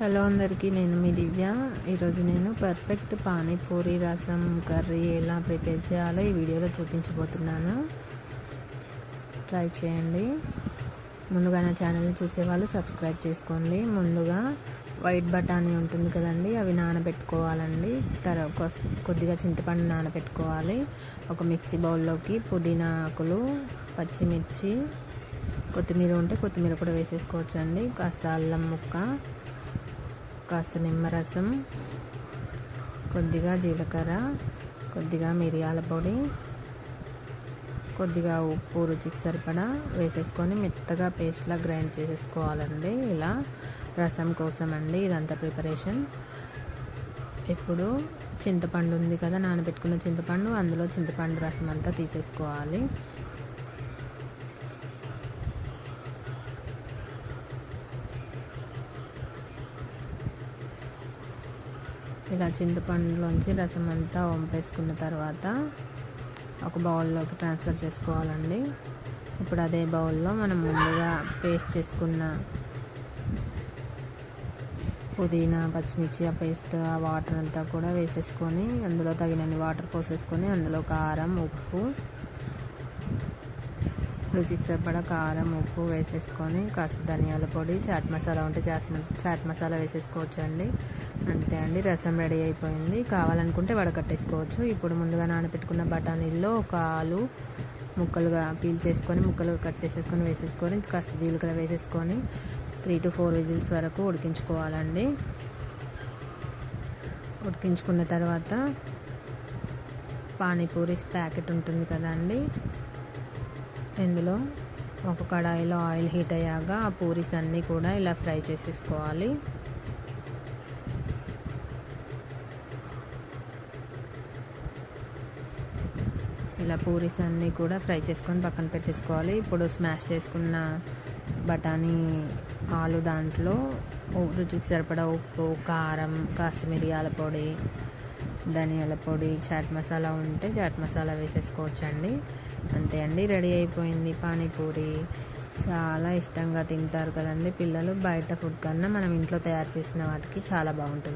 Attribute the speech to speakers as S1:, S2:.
S1: Hello అందరికీ నేను మీ దివ్య. ఈరోజు నేను పర్ఫెక్ట్ పానీపూరి రసం కర్రీ ఎలా ప్రిపేర్ చేయాలో ఈ వీడియోలో చూపించబోతున్నాను. ట్రై చేయండి. ముందుగా నా ఛానల్ని చూసేవాళ్ళు సబ్స్క్రైబ్ చేసుకోండి. ముందుగా వైట్ బఠానీ ఉంటుంది కదండి అవి నానబెట్టుకోవాలండి. తర్వాత కొద్దిగా చింతపండు నానబెట్టుకోవాలి. ఒక మిక్సీ బౌల్లోకి పుదీనా ఆకులు పచ్చిమిర్చి కొత్తిమీర ఉంటే కొత్తిమీర కూడా వేసేసుకోవచ్చు అండి కాస్త అల్లం ముక్క కాస్త నిమ్మరసం కొద్దిగా జీలకర్ర కొద్దిగా మిరియాల పొడి కొద్దిగా ఉప్పు రుచికి సరిపడా వేసేసుకొని మెత్తగా పేస్ట్లా గ్రైండ్ చేసేసుకోవాలండి. ఇలా రసం కోసం అండి ఇదంతా ప్రిపరేషన్ ఇప్పుడు చింతపండు ఉంది కదా నానబెట్టుకున్న చింతపండు అందులో చింతపండు రసం అంతా తీసేసుకోవాలి. ఇలా చింతపండులోంచి రసం అంతా వంపేసుకున్న తర్వాత ఒక బౌల్లోకి ట్రాన్స్ఫర్ చేసుకోవాలండి. ఇప్పుడు అదే బౌల్లో మనం ముందుగా పేస్ట్ చేసుకున్న పుదీనా పచ్చిమిర్చి ఆ పేస్ట్ ఆ వాటర్ అంతా కూడా వేసేసుకొని అందులో తగినన్ని వాటర్ పోసేసుకొని అందులో కారం ఉప్పు రుచికి సరిపడా కారం ఉప్పు వేసేసుకొని కాస్త ధనియాల పొడి చాట్ మసాలా ఉంటే చాట్ చాట్ మసాలా వేసేసుకోవచ్చు అండి అంతే అండి రసం రెడీ అయిపోయింది. కావాలనుకుంటే వడకట్టేసుకోవచ్చు. ఇప్పుడు ముందుగా నానబెట్టుకున్న బఠానీల్లో ఒక ఆలు ముక్కలుగా పీల్ చేసుకొని ముక్కలుగా కట్ చేసేసుకొని వేసేసుకొని కాస్త జీలకర్ర వేసేసుకొని త్రీ టు ఫోర్ విజిల్స్ వరకు ఉడికించుకోవాలండి. ఉడికించుకున్న తర్వాత పానీపూరిస్ ప్యాకెట్ ఉంటుంది కదండి. ఇందులో ఒక కడాయిలో ఆయిల్ హీట్ అయ్యాక ఆ పూరీస్ అన్నీ కూడా ఇలా ఫ్రై చేసేసుకోవాలి. ఇలా పూరీస్ అన్నీ కూడా ఫ్రై చేసుకొని పక్కన పెట్టేసుకోవాలి. ఇప్పుడు స్మాష్ చేసుకున్న బఠానీ ఆలు దాంట్లో రుచికి సరిపడా ఉప్పు కారం కాస్త మిరియాల పొడి ధనియాల పొడి చాట్ మసాలా ఉంటే చాట్ మసాలా వేసేసుకోవచ్చండి. అంతే అండి రెడీ అయిపోయింది పానీపూరి. చాలా ఇష్టంగా తింటారు కదండి పిల్లలు. బయట ఫుడ్ కన్నా మనం ఇంట్లో తయారు చేసిన వాటికి చాలా బాగుంటుంది.